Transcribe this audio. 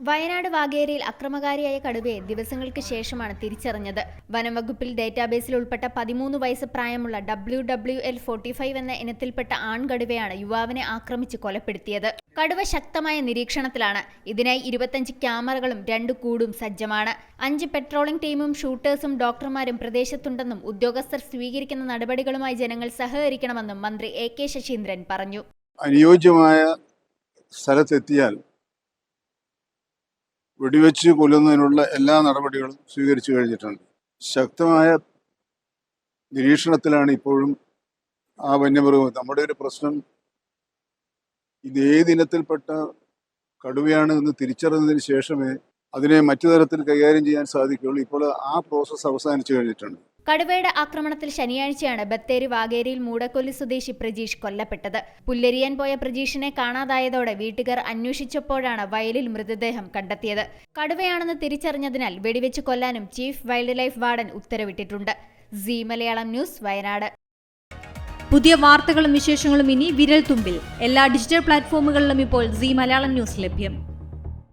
വയനാട് വാഗേരിയിൽ അക്രമകാരിയായ കടുവയെ ദിവസങ്ങൾക്ക് ശേഷമാണ് തിരിച്ചറിഞ്ഞത്. വനംവകുപ്പിൽ ഡേറ്റാബേസിൽ ഉൾപ്പെട്ട പതിമൂന്ന് വയസ്സ് പ്രായമുള്ള W W L forty five എന്ന ഇനത്തിൽപ്പെട്ട ആൺകടുവയാണ് യുവാവിനെ ആക്രമിച്ച് കൊലപ്പെടുത്തിയത്. കടുവ ശക്തമായ നിരീക്ഷണത്തിലാണ്. ഇതിനായി ഇരുപത്തഞ്ച് ക്യാമറകളും രണ്ട് കൂടും സജ്ജമാണ്. അഞ്ച് പെട്രോളിംഗ് ടീമും ഷൂട്ടേഴ്സും ഡോക്ടർമാരും പ്രദേശത്തുണ്ടെന്നും ഉദ്യോഗസ്ഥർ സ്വീകരിക്കുന്ന നടപടികളുമായി ജനങ്ങൾ സഹകരിക്കണമെന്നും മന്ത്രി എ കെ ശശീന്ദ്രൻ പറഞ്ഞു. അനുയോജ്യമായ സ്ഥലത്തെത്തിയാൽ വെടിവെച്ച് കൊല്ലുന്നതിനുള്ള എല്ലാ നടപടികളും സ്വീകരിച്ചു കഴിഞ്ഞിട്ടുണ്ട്. ശക്തമായ നിരീക്ഷണത്തിലാണ് ഇപ്പോഴും ആ വന്യമൃഗം. നമ്മുടെ ഒരു പ്രശ്നം ഇത് ഏത് ഇനത്തിൽപ്പെട്ട കടുവയാണ് എന്ന് തിരിച്ചറിഞ്ഞതിന് ശേഷമേ അതിനെ മറ്റു തരത്തിൽ കൈകാര്യം ചെയ്യാൻ സാധിക്കുകയുള്ളൂ. ഇപ്പോൾ ആ പ്രോസസ്സ് അവസാനിച്ചു കഴിഞ്ഞിട്ടുണ്ട്. കടുവയുടെ ആക്രമണത്തിൽ ശനിയാഴ്ചയാണ് ബത്തേരി വാഗേരിയിൽ മൂടക്കൊല്ലി സ്വദേശി പ്രജീഷ് കൊല്ലപ്പെട്ടത്. പുല്ലരിയാൻ പോയ പ്രജീഷിനെ കാണാതായതോടെ വീട്ടുകാർ അന്വേഷിച്ചപ്പോഴാണ് വയലിൽ മൃതദേഹം കണ്ടെത്തിയത്. കടുവയാണെന്ന് തിരിച്ചറിഞ്ഞതിനാൽ വെടിവെച്ച് കൊല്ലാനും chief wildlife warden ഉത്തരവിട്ടിട്ടുണ്ട്. C Malayalam news Wayanad. പുതിയ വാർത്തകളും വിശേഷങ്ങളും ഇനി വിരൽ തുമ്പിൽ എല്ലാ ഡിജിറ്റൽ പ്ലാറ്റ്ഫോമുകളിലും ഇപ്പോൾ സി മലയാളം ന്യൂസ് ലഭ്യം.